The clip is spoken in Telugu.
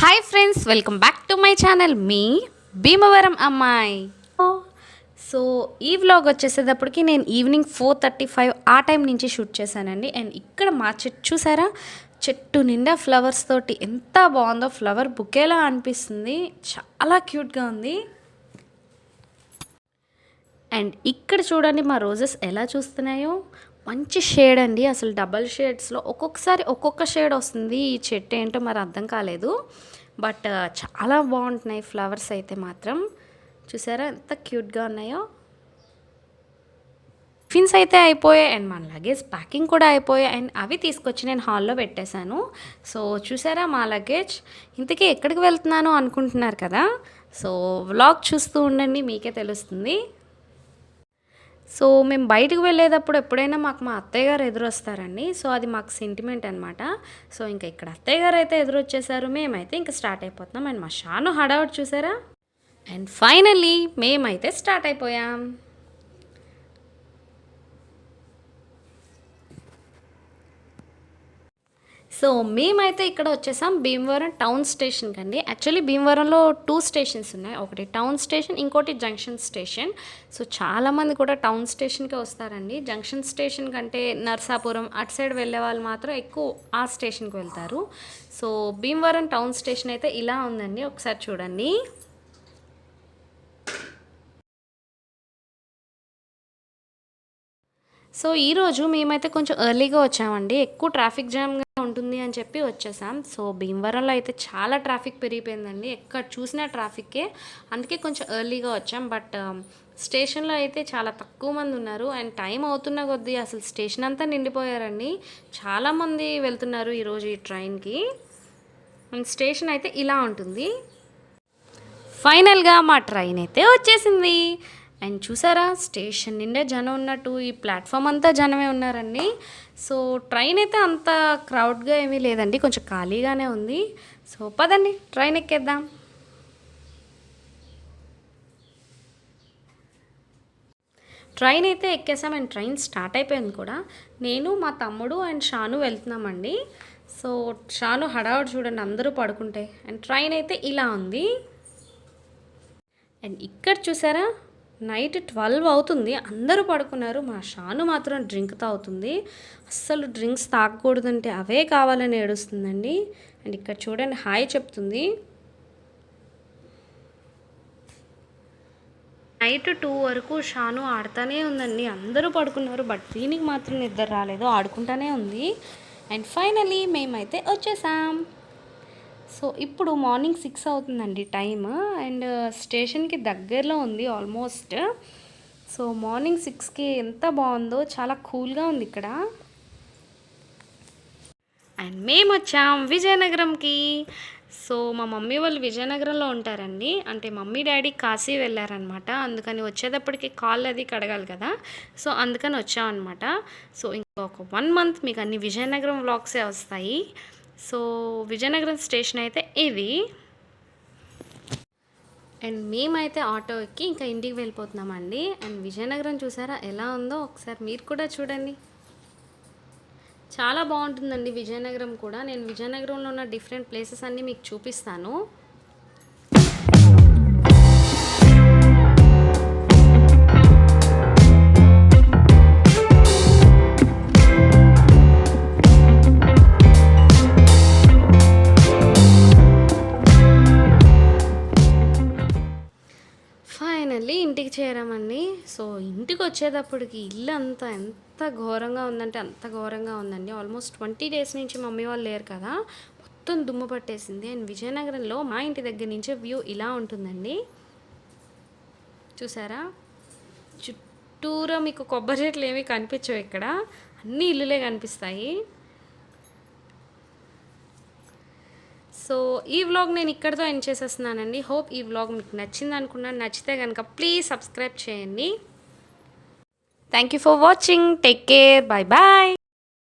Hi friends welcome back to my channel మీ భీమవరం అమ్మాయి సో ఈ వ్లాగ్ వచ్చేసేటప్పటికి నేను ఈవినింగ్ ఫోర్ థర్టీ ఫైవ్ ఆ టైం నుంచి షూట్ చేశానండి. అండ్ ఇక్కడ మా చెట్టు చూసారా? చెట్టు నిండా ఫ్లవర్స్ తోటి ఎంత బాగుందో ఫ్లవర్ బుకేలా అనిపిస్తుంది. చాలా క్యూట్గా ఉంది. అండ్ ఇక్కడ చూడండి మా రోజెస్ ఎలా చూస్తున్నాయో. మంచి షేడ్ అండి. అసలు డబల్ షేడ్స్లో ఒక్కొక్కసారి ఒక్కొక్క షేడ్ వస్తుంది. ఈ చెట్టు ఏంటో మరి అర్థం కాలేదు. బట్ చాలా బాగుంటున్నాయి ఫ్లవర్స్ అయితే మాత్రం. చూసారా ఎంత క్యూట్గా ఉన్నాయో. టిఫిన్స్ అయితే అయిపోయాయి. అండ్ మన లగేజ్ ప్యాకింగ్ కూడా అయిపోయాయి. అండ్ అవి తీసుకొచ్చి నేను హాల్లో పెట్టేశాను. సో చూసారా మా లగేజ్? ఇంతకీ ఎక్కడికి వెళ్తున్నాను అనుకుంటున్నారు కదా? సో వ్లాగ్ చూస్తూ ఉండండి. మీకే తెలుస్తుంది. సో మేము బయటకు వెళ్ళేటప్పుడు ఎప్పుడైనా మాకు మా అత్తయ్య గారు ఎదురొస్తారండి. సో అది మాకు సెంటిమెంట్ అనమాట సో ఇంకా ఇక్కడ అత్తయ్య గారు అయితే ఎదురొచ్చేసారు. మేమైతే ఇంకా స్టార్ట్ అయిపోతున్నాం. అండ్ మా షాను హడావుట్ చూసారా? అండ్ ఫైనల్లీ మేమైతే స్టార్ట్ అయిపోయాం. సో మేమైతే ఇక్కడ వచ్చేసాం భీమవరం టౌన్ స్టేషన్కి అండి యాక్చువల్లీ భీమవరంలో టూ స్టేషన్స్ ఉన్నాయి. ఒకటి టౌన్ స్టేషన్ ఇంకోటి జంక్షన్ స్టేషన్. సో చాలామంది కూడా టౌన్ స్టేషన్కే వస్తారండి. జంక్షన్ స్టేషన్ కంటే నర్సాపురం అటు సైడ్ వెళ్ళే వాళ్ళు మాత్రం ఎక్కువ ఆ స్టేషన్కి వెళ్తారు. సో భీమవరం టౌన్ స్టేషన్ అయితే ఇలా ఉందండి. ఒకసారి చూడండి. సో ఈరోజు మేమైతే కొంచెం ఎర్లీగా వచ్చామండి. ఎక్కువ ట్రాఫిక్ జామ్గా ఉంటుంది అని చెప్పి వచ్చేసాం. సో భీమవరంలో అయితే చాలా ట్రాఫిక్ పెరిగిపోయిందండి. ఎక్కడ చూసినా ట్రాఫిక్కే. అందుకే కొంచెం ఎర్లీగా వచ్చాం. బట్ స్టేషన్లో అయితే చాలా తక్కువ మంది ఉన్నారు. అండ్ టైం అవుతున్న కొద్దీ అసలు స్టేషన్ అంతా నిండిపోయారండి. చాలామంది వెళ్తున్నారు ఈరోజు ఈ ట్రైన్కి. అండ్ స్టేషన్ అయితే ఇలా ఉంటుంది. ఫైనల్గా మా ట్రైన్ అయితే వచ్చేసింది. అండ్ చూసారా స్టేషన్ నిండే జనం ఉన్నట్టు ఈ ప్లాట్ఫామ్ అంతా జనమే ఉన్నారండి. సో ట్రైన్ అయితే అంత క్రౌడ్గా ఏమీ లేదండి కొంచెం ఖాళీగానే ఉంది. సో పదండి ట్రైన్ ఎక్కేద్దాం. ట్రైన్ అయితే ఎక్కేసాం అండ్ ట్రైన్ స్టార్ట్ అయిపోయింది కూడా. నేను మా తమ్ముడు అండ్ షాను వెళ్తున్నామండి. సో షాను హడావుడు చూడండి అందరూ పడుకుంటే. అండ్ ట్రైన్ అయితే ఇలా ఉంది. అండ్ ఇక్కడ చూసారా నైట్ ట్వెల్వ్ అవుతుంది. అందరూ పడుకున్నారు. మా షాను మాత్రం డ్రింక్ తాగుతుంది. అస్సలు డ్రింక్స్ తాగకూడదంటే అవే కావాలని ఏడుస్తుందండి. అండ్ ఇక్కడ చూడండి హాయ్ చెప్తుంది. నైట్ టూ వరకు షాను ఆడుతూనే ఉందండి. అందరూ పడుకున్నారు బట్ దీనికి మాత్రం నిద్ర రాలేదు. ఆడుకుంటానే ఉంది. అండ్ ఫైనలీ మేమైతే వచ్చేసాం. సో ఇప్పుడు మార్నింగ్ సిక్స్ అవుతుందండి టైమ్ అండ్ స్టేషన్కి దగ్గరలో ఉంది ఆల్మోస్ట్. సో మార్నింగ్ సిక్స్కి ఎంత బాగుందో చాలా కూల్గా ఉంది ఇక్కడ. అండ్ మేము వచ్చాం విజయనగరంకి. సో మా మమ్మీ వాళ్ళు విజయనగరంలో ఉంటారండి. అంటే మమ్మీ డాడీ కాశీ వెళ్ళారనమాట అందుకని వచ్చేటప్పటికి కాల్ అది కడగాలి కదా. సో అందుకని వచ్చామన్నమాట. సో ఇంకొక వన్ మంత్ మీకు అన్ని విజయనగరం వ్లాగ్సే వస్తాయి. సో విజయనగరం స్టేషన్ అయితే ఇది. అండ్ మేమైతే ఆటో ఎక్కి ఇంకా ఇంటికి వెళ్ళిపోతున్నామండి. అండ్ విజయనగరం చూసారా ఎలా ఉందో ఒకసారి మీరు కూడా చూడండి. చాలా బాగుంటుందండి విజయనగరం కూడా. నేను విజయనగరంలో ఉన్న డిఫరెంట్ ప్లేసెస్ అన్నీ మీకు చూపిస్తాను. చేరామండి. సో ఇంటికి వచ్చేటప్పటికి ఇల్లు అంతా ఎంత ఘోరంగా ఉందంటే అంత ఘోరంగా ఉందండి. ఆల్మోస్ట్ ట్వంటీ డేస్ నుంచి మమ్మీ వాళ్ళు లేరు కదా. మొత్తం దుమ్ము పట్టేసింది. అండ్ విజయనగరంలో మా ఇంటి దగ్గర నుంచే వ్యూ ఇలా ఉంటుందండి. చూసారా? చుట్టూరా మీకు కొబ్బరి చెట్లు ఏమీ కనిపించవు ఇక్కడ. అన్ని ఇల్లులే కనిపిస్తాయి. సో ఈ వ్లాగ్ నేను ఇక్కడితో ఎండ్ చేసేస్తున్నానండి. హోప్ ఈ వ్లాగ్ మీకు నచ్చింది అనుకున్నాను నచ్చితే కనుక ప్లీజ్ సబ్స్క్రైబ్ చేయండి. Thank you for watching take care bye bye